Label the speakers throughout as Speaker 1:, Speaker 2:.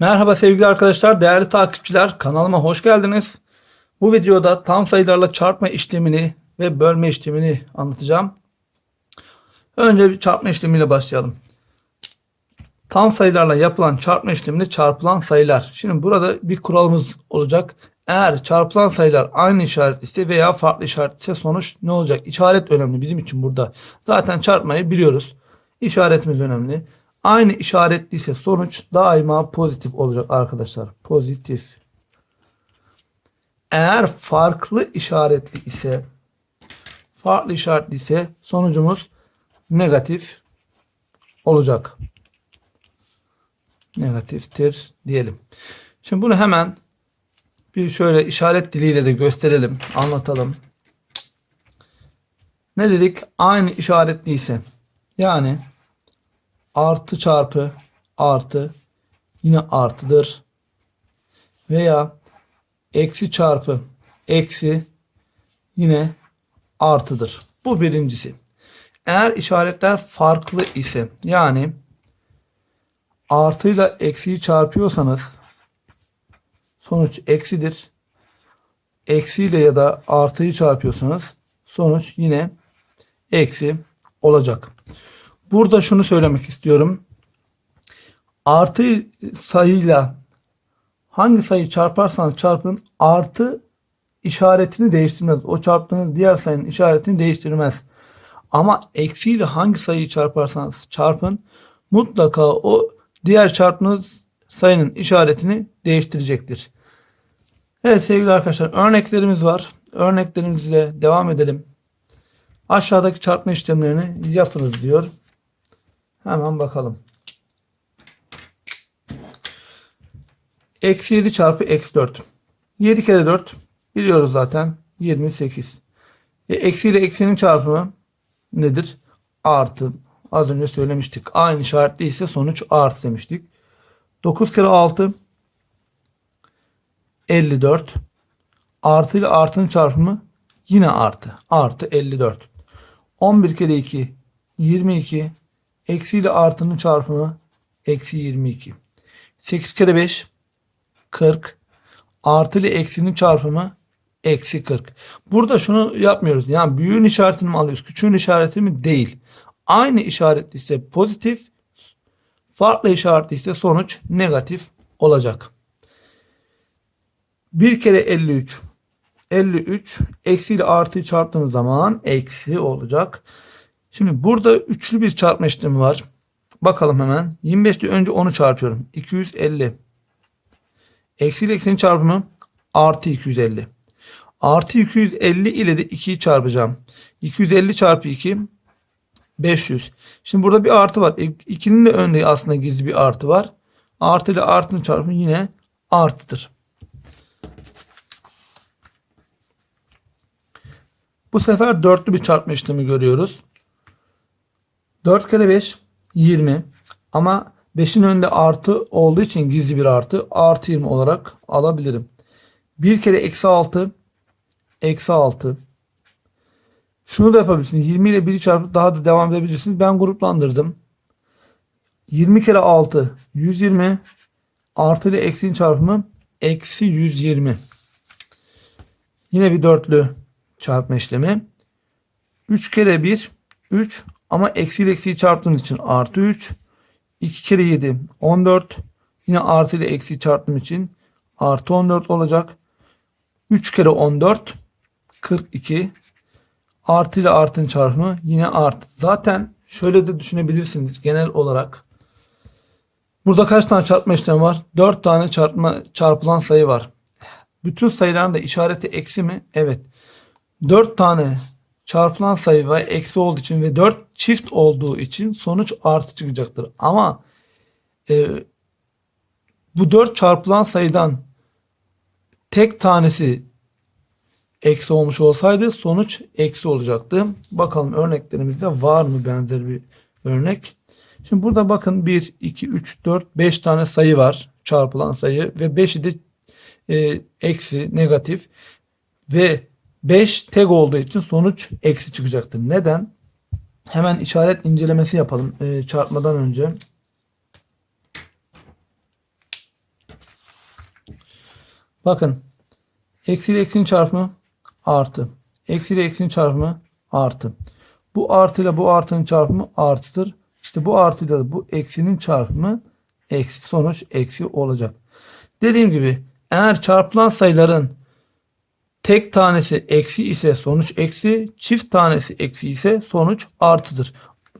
Speaker 1: Merhaba sevgili arkadaşlar, değerli takipçiler. Kanalıma hoş geldiniz. Bu videoda tam sayılarla çarpma işlemini ve bölme işlemini anlatacağım. Önce bir çarpma işlemiyle başlayalım. Tam sayılarla yapılan çarpma işleminde çarpılan sayılar. Şimdi burada bir kuralımız olacak. Eğer çarpılan sayılar aynı işaret ise veya farklı işaret ise sonuç ne olacak? İşaret önemli bizim için burada. Zaten çarpmayı biliyoruz. İşaretimiz önemli. Aynı işaretliyse sonuç daima pozitif olacak arkadaşlar. Pozitif. Eğer farklı işaretli ise farklı işaretli ise sonucumuz negatif olacak. Negatiftir diyelim. Şimdi bunu hemen bir şöyle işaret diliyle de gösterelim, anlatalım. Ne dedik? Aynı işaretliyse yani artı çarpı artı yine artıdır. Veya eksi çarpı eksi yine artıdır. Bu birincisi. Eğer işaretler farklı ise yani artıyla eksiyi çarpıyorsanız sonuç eksidir. Eksiyle ya da artıyı çarpıyorsanız sonuç yine eksi olacak. Burada şunu söylemek istiyorum. Artı sayıyla hangi sayı çarparsanız çarpın artı işaretini değiştirmez. O çarptığınız diğer sayının işaretini değiştirmez. Ama eksiyle hangi sayıyı çarparsanız çarpın mutlaka o diğer çarptığınız sayının işaretini değiştirecektir. Evet sevgili arkadaşlar örneklerimiz var. Örneklerimizle devam edelim. Aşağıdaki çarpma işlemlerini yapınız diyor. Hemen bakalım. Eksi 7 çarpı eksi 4. 7 kere 4 biliyoruz zaten 28. E, eksi ile eksinin çarpımı nedir? Artı. Az önce söylemiştik. Aynı işaretli ise sonuç artı demiştik. 9 kere 6 54. Artı ile artının çarpımı yine artı. Artı 54. 11 kere 2 22. Eksi ile artının çarpımı eksi 22. 8 kere 5 40. Artı ile eksinin çarpımı eksi 40. Burada şunu yapmıyoruz. Yani büyüğün işaretini mi alıyoruz? Küçüğün işaretini mi? Değil. Aynı işaretli ise pozitif. Farklı işaretli ise sonuç negatif olacak. 1 kere 53. 53 eksi ile artıyı çarptığımız zaman eksi olacak. Şimdi burada üçlü bir çarpma işlemi var. Bakalım hemen. 25'te önce 10'u çarpıyorum. 250. Eksi ile eksinin çarpımı artı 250. Artı 250 ile de 2'yi çarpacağım. 250 çarpı 2 500. Şimdi burada bir artı var. 2'nin de önünde aslında gizli bir artı var. Artı ile artının çarpımı yine artıdır. Bu sefer dörtlü bir çarpma işlemi görüyoruz. 4 kere 5 20 ama 5'in önünde artı olduğu için gizli bir artı artı 20 olarak alabilirim. 1 kere eksi 6 eksi 6 şunu da yapabilirsiniz. 20 ile 1'i çarpıp daha da devam edebilirsiniz. Ben gruplandırdım. 20 kere 6 120 artı ile eksinin çarpımı eksi 120. Yine bir dörtlü çarpma işlemi. 3 kere 1 3 ama eksi ile eksiyi çarptığımız için artı 3. 2 kere 7 14. Yine artı ile eksiyi çarptığım için artı 14 olacak. 3 kere 14 42. Artı ile artının çarpımı yine artı. Zaten şöyle de düşünebilirsiniz genel olarak. Burada kaç tane çarpma işlemi var? 4 tane çarpma çarpılan sayı var. Bütün sayıların da işareti eksi mi? Evet. 4 tane çarpılan sayı ve eksi olduğu için ve 4 çift olduğu için sonuç artı çıkacaktır. Ama e, bu 4 çarpılan sayıdan tek tanesi eksi olmuş olsaydı sonuç eksi olacaktı. Bakalım örneklerimizde var mı benzer bir örnek. Şimdi burada bakın 1, 2, 3, 4, 5 tane sayı var. Çarpılan sayı ve 5'i de e, eksi, negatif ve 5 tek olduğu için sonuç eksi çıkacaktır. Neden? Hemen işaret incelemesi yapalım e, çarpmadan önce. Bakın. Eksi ile eksinin çarpımı artı. Eksi ile eksinin çarpımı artı. Bu artı ile bu artının çarpımı artıdır. İşte bu artı ile bu eksinin çarpımı eksi. Sonuç eksi olacak. Dediğim gibi eğer çarpılan sayıların tek tanesi eksi ise sonuç eksi, çift tanesi eksi ise sonuç artıdır.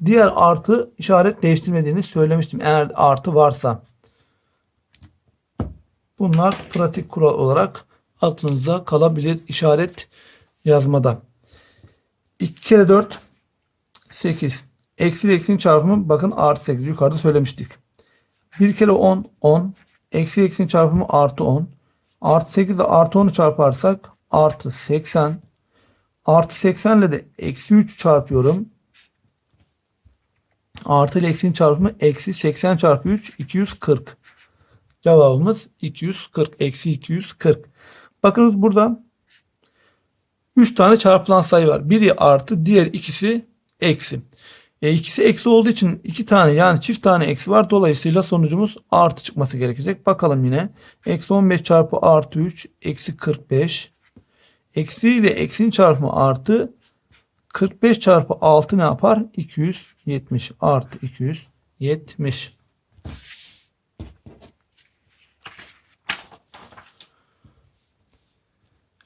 Speaker 1: Diğer artı işaret değiştirmediğini söylemiştim eğer artı varsa. Bunlar pratik kural olarak aklınıza kalabilir işaret yazmada. 2 kere 4 8. Eksi ile eksinin çarpımı bakın artı 8 yukarıda söylemiştik. 1 kere 10 10. Eksi eksinin çarpımı artı 10. Artı 8 ile artı 10'u çarparsak artı 80. Artı 80 ile de eksi 3 çarpıyorum. Artı ile eksinin çarpımı eksi 80 çarpı 3 240. Cevabımız 240. Eksi 240. Bakınız burada 3 tane çarpılan sayı var. Biri artı diğer ikisi eksi. E, ikisi eksi olduğu için iki tane yani çift tane eksi var. Dolayısıyla sonucumuz artı çıkması gerekecek. Bakalım yine. Eksi 15 çarpı artı 3 eksi 45. Eksi ile eksinin çarpımı artı 45 çarpı 6 ne yapar? 270 artı 270.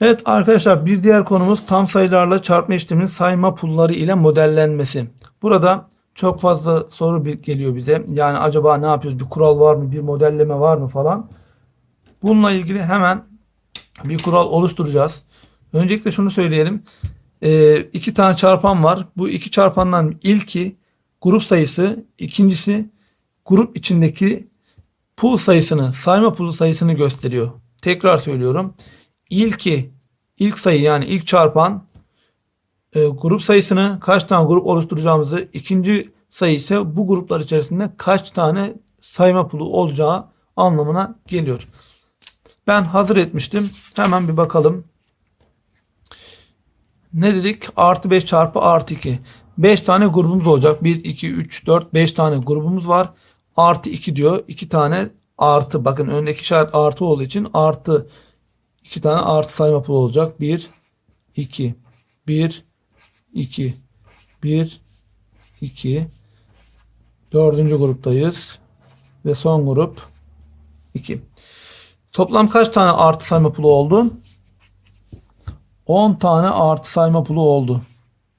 Speaker 1: Evet arkadaşlar bir diğer konumuz tam sayılarla çarpma işleminin sayma pulları ile modellenmesi. Burada çok fazla soru geliyor bize. Yani acaba ne yapıyoruz? Bir kural var mı? Bir modelleme var mı falan. Bununla ilgili hemen bir kural oluşturacağız. Öncelikle şunu söyleyelim. Ee, iki tane çarpan var. Bu iki çarpandan ilki grup sayısı, ikincisi grup içindeki pul sayısını, sayma pulu sayısını gösteriyor. Tekrar söylüyorum. İlki, ilk sayı yani ilk çarpan e, grup sayısını kaç tane grup oluşturacağımızı, ikinci sayı ise bu gruplar içerisinde kaç tane sayma pulu olacağı anlamına geliyor. Ben hazır etmiştim. Hemen bir bakalım. Ne dedik? Artı 5 çarpı artı 2. 5 tane grubumuz olacak. 1, 2, 3, 4, 5 tane grubumuz var. Artı 2 diyor. 2 tane artı. Bakın öndeki işaret artı olduğu için artı 2 tane artı sayma pulu olacak. 1, 2, 1, 2, 1, 2. Dördüncü gruptayız. Ve son grup 2. Toplam kaç tane artı sayma pulu oldu? 10 tane artı sayma pulu oldu.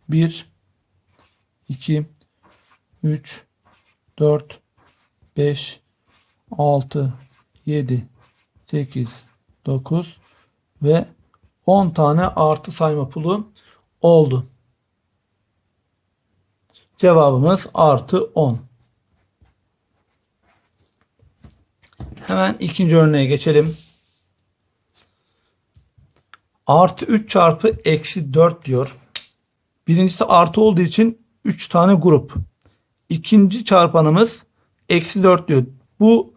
Speaker 1: 1 2 3 4 5 6 7 8 9 ve 10 tane artı sayma pulu oldu. Cevabımız artı 10. Hemen ikinci örneğe geçelim. Artı 3 çarpı eksi 4 diyor. Birincisi artı olduğu için 3 tane grup. İkinci çarpanımız eksi 4 diyor. Bu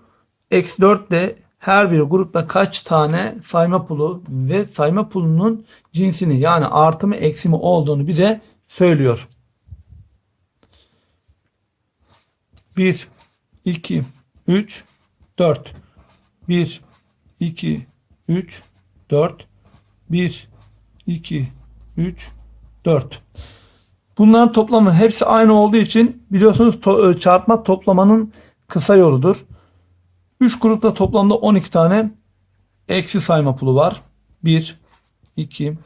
Speaker 1: eksi 4 de her bir grupta kaç tane sayma pulu ve sayma pulunun cinsini yani artı mı eksi mi olduğunu bize söylüyor. 1, 2, 3, 4. 1, 2, 3, 4. 1, 2, 3, 4. Bunların toplamı hepsi aynı olduğu için biliyorsunuz to- çarpma toplamanın kısa yoludur. 3 grupta toplamda 12 tane eksi sayma pulu var. 1, 2,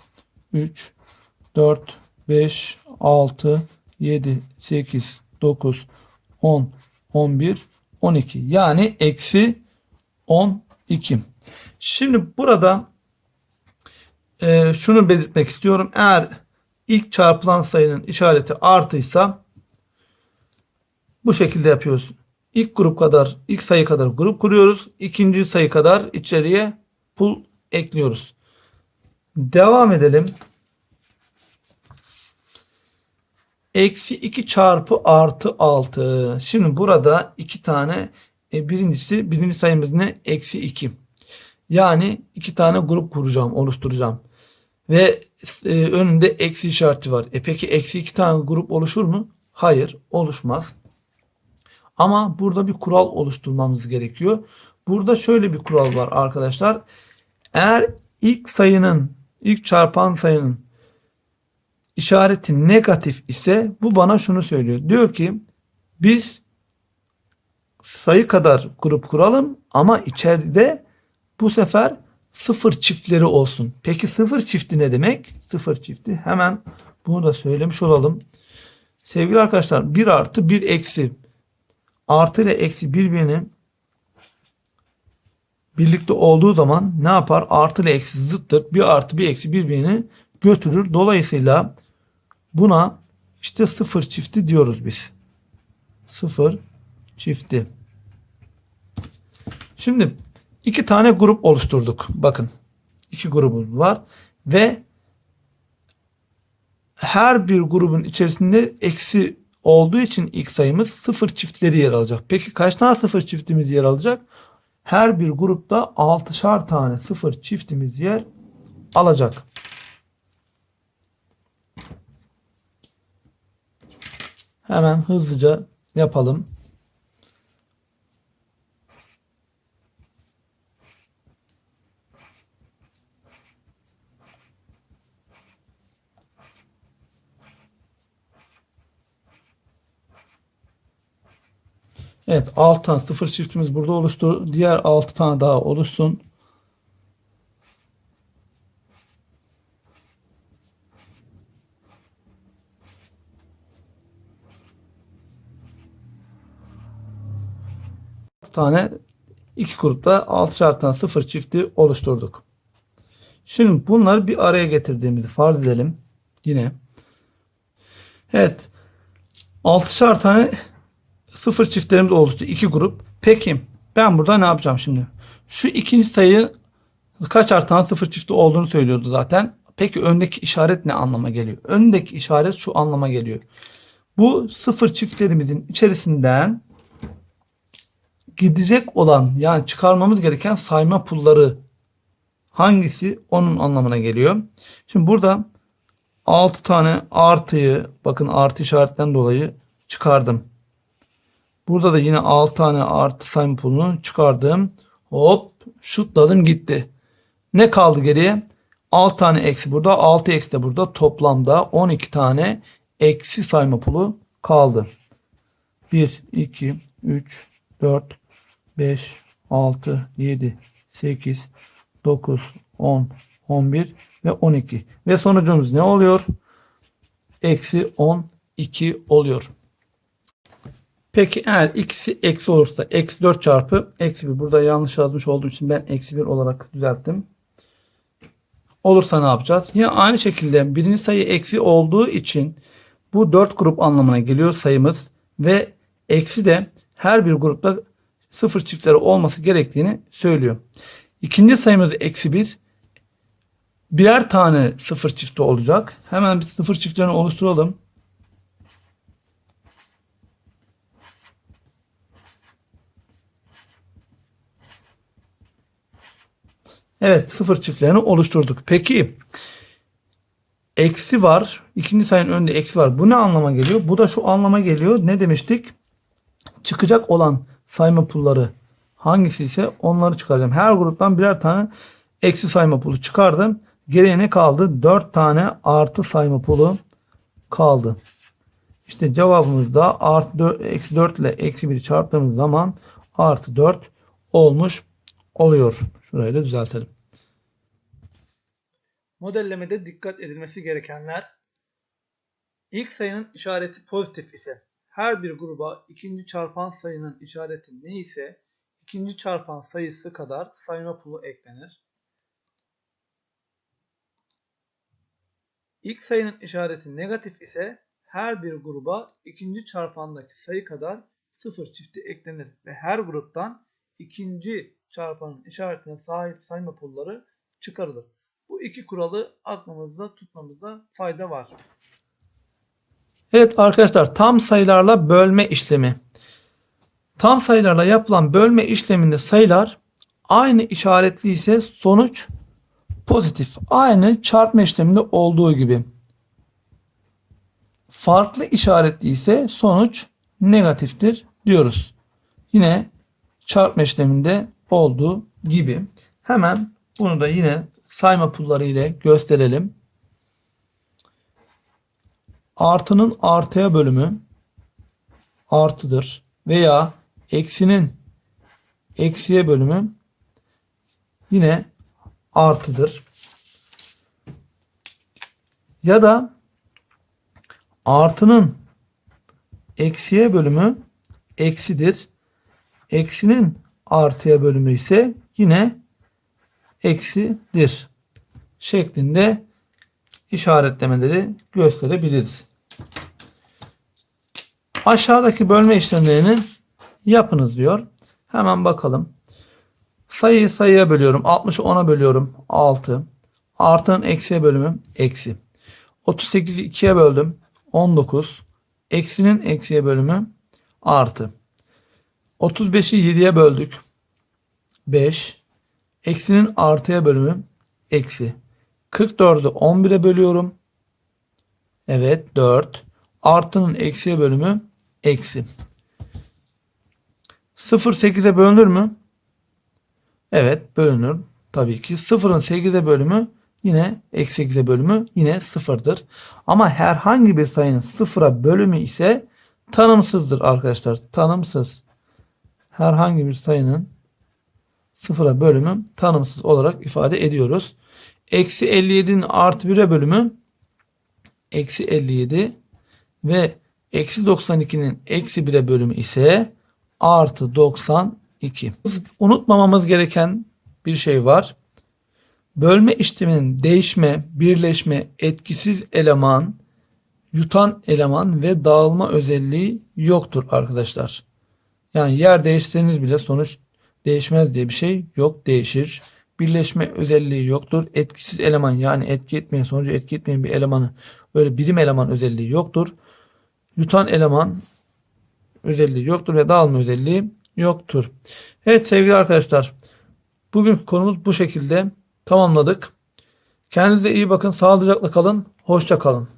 Speaker 1: 3, 4, 5, 6, 7, 8, 9, 10, 11, 12. Yani eksi 12. Şimdi burada e, şunu belirtmek istiyorum. Eğer ilk çarpılan sayının işareti artıysa bu şekilde yapıyoruz. İlk grup kadar, ilk sayı kadar grup kuruyoruz. İkinci sayı kadar içeriye pul ekliyoruz. Devam edelim. Eksi 2 çarpı artı 6. Şimdi burada iki tane e, birincisi birinci sayımız ne? Eksi 2. Yani iki tane grup kuracağım, oluşturacağım. Ve e, önünde eksi işareti var. E peki eksi iki tane grup oluşur mu? Hayır oluşmaz. Ama burada bir kural oluşturmamız gerekiyor. Burada şöyle bir kural var arkadaşlar. Eğer ilk sayının, ilk çarpan sayının işareti negatif ise bu bana şunu söylüyor. Diyor ki biz sayı kadar grup kuralım ama içeride bu sefer sıfır çiftleri olsun. Peki sıfır çifti ne demek? Sıfır çifti hemen bunu da söylemiş olalım. Sevgili arkadaşlar 1 artı 1 eksi artı ile eksi birbirini birlikte olduğu zaman ne yapar? Artı ile eksi zıttır. Bir artı bir eksi birbirini götürür. Dolayısıyla buna işte sıfır çifti diyoruz biz. Sıfır çifti. Şimdi iki tane grup oluşturduk. Bakın iki grubumuz var ve her bir grubun içerisinde eksi olduğu için ilk sayımız sıfır çiftleri yer alacak. Peki kaç tane sıfır çiftimiz yer alacak? Her bir grupta 6'şar tane sıfır çiftimiz yer alacak. Hemen hızlıca yapalım. Evet 6 tane sıfır çiftimiz burada oluştu. Diğer 6 tane daha oluşsun. tane iki grupta 6'şar tane sıfır çifti oluşturduk. Şimdi bunları bir araya getirdiğimizi farz edelim. Yine. Evet. 6'şar tane sıfır çiftlerimiz oluştu. iki grup. Peki ben burada ne yapacağım şimdi? Şu ikinci sayı kaç artan sıfır çifti olduğunu söylüyordu zaten. Peki öndeki işaret ne anlama geliyor? Öndeki işaret şu anlama geliyor. Bu sıfır çiftlerimizin içerisinden gidecek olan yani çıkarmamız gereken sayma pulları hangisi onun anlamına geliyor. Şimdi burada 6 tane artıyı bakın artı işaretten dolayı çıkardım. Burada da yine 6 tane artı pulunu çıkardım. Hop şutladım gitti. Ne kaldı geriye? 6 tane eksi burada 6 eksi de burada toplamda 12 tane eksi sayma pulu kaldı. 1, 2, 3, 4, 5, 6, 7, 8, 9, 10, 11 ve 12. Ve sonucumuz ne oluyor? Eksi 12 oluyor. Peki eğer ikisi eksi olursa eksi 4 çarpı eksi 1. Burada yanlış yazmış olduğu için ben eksi 1 olarak düzelttim. Olursa ne yapacağız? Yine aynı şekilde birinci sayı eksi olduğu için bu 4 grup anlamına geliyor sayımız. Ve eksi de her bir grupta sıfır çiftleri olması gerektiğini söylüyor. İkinci sayımız eksi 1. Birer tane sıfır çifti olacak. Hemen bir sıfır çiftlerini oluşturalım. Evet sıfır çiftlerini oluşturduk. Peki eksi var. İkinci sayının önünde eksi var. Bu ne anlama geliyor? Bu da şu anlama geliyor. Ne demiştik? Çıkacak olan sayma pulları hangisi ise onları çıkaracağım. Her gruptan birer tane eksi sayma pulu çıkardım. Geriye ne kaldı? 4 tane artı sayma pulu kaldı. İşte cevabımız da artı 4, eksi 4 ile eksi 1'i çarptığımız zaman artı 4 olmuş oluyor. Şurayı da düzeltelim. Modellemede dikkat edilmesi gerekenler ilk sayının işareti pozitif ise her bir gruba ikinci çarpan sayının işareti ne ise ikinci çarpan sayısı kadar sayma pulu eklenir. İlk sayının işareti negatif ise her bir gruba ikinci çarpandaki sayı kadar sıfır çifti eklenir ve her gruptan ikinci çarpanın işaretine sahip sayma pulları çıkarılır. Bu iki kuralı aklımızda tutmamızda fayda var. Evet arkadaşlar tam sayılarla bölme işlemi. Tam sayılarla yapılan bölme işleminde sayılar aynı işaretli ise sonuç pozitif. Aynı çarpma işleminde olduğu gibi. Farklı işaretli ise sonuç negatiftir diyoruz. Yine çarpma işleminde olduğu gibi. Hemen Bunu da yine sayma pulları ile gösterelim. Artının artıya bölümü artıdır veya eksinin eksiye bölümü yine artıdır. Ya da artının eksiye bölümü eksidir. Eksinin artıya bölümü ise yine eksidir şeklinde işaretlemeleri gösterebiliriz. Aşağıdaki bölme işlemlerini yapınız diyor. Hemen bakalım. Sayıyı sayıya bölüyorum. 60'ı 10'a bölüyorum. 6. Artının eksiye bölümü eksi. 38'i 2'ye böldüm. 19. Eksinin eksiye bölümü artı. 35'i 7'ye böldük. 5. Eksinin artıya bölümü eksi. 44'ü 11'e bölüyorum. Evet 4. Artının eksiye bölümü eksi. 0 8'e bölünür mü? Evet bölünür. Tabii ki 0'ın 8'e bölümü yine eksi 8'e bölümü yine 0'dır. Ama herhangi bir sayının 0'a bölümü ise tanımsızdır arkadaşlar. Tanımsız. Herhangi bir sayının 0'a bölümü tanımsız olarak ifade ediyoruz. Eksi 57'nin artı 1'e bölümü eksi 57 ve eksi 92'nin eksi 1'e bölümü ise artı 92. Unutmamamız gereken bir şey var. Bölme işleminin değişme, birleşme, etkisiz eleman, yutan eleman ve dağılma özelliği yoktur arkadaşlar. Yani yer değiştiriniz bile sonuç değişmez diye bir şey yok değişir. Birleşme özelliği yoktur. Etkisiz eleman yani etki etmeyen sonucu etki etmeyen bir elemanı öyle birim eleman özelliği yoktur. Yutan eleman özelliği yoktur ve dağılma özelliği yoktur. Evet sevgili arkadaşlar bugünkü konumuz bu şekilde tamamladık. Kendinize iyi bakın sağlıcakla kalın hoşça kalın.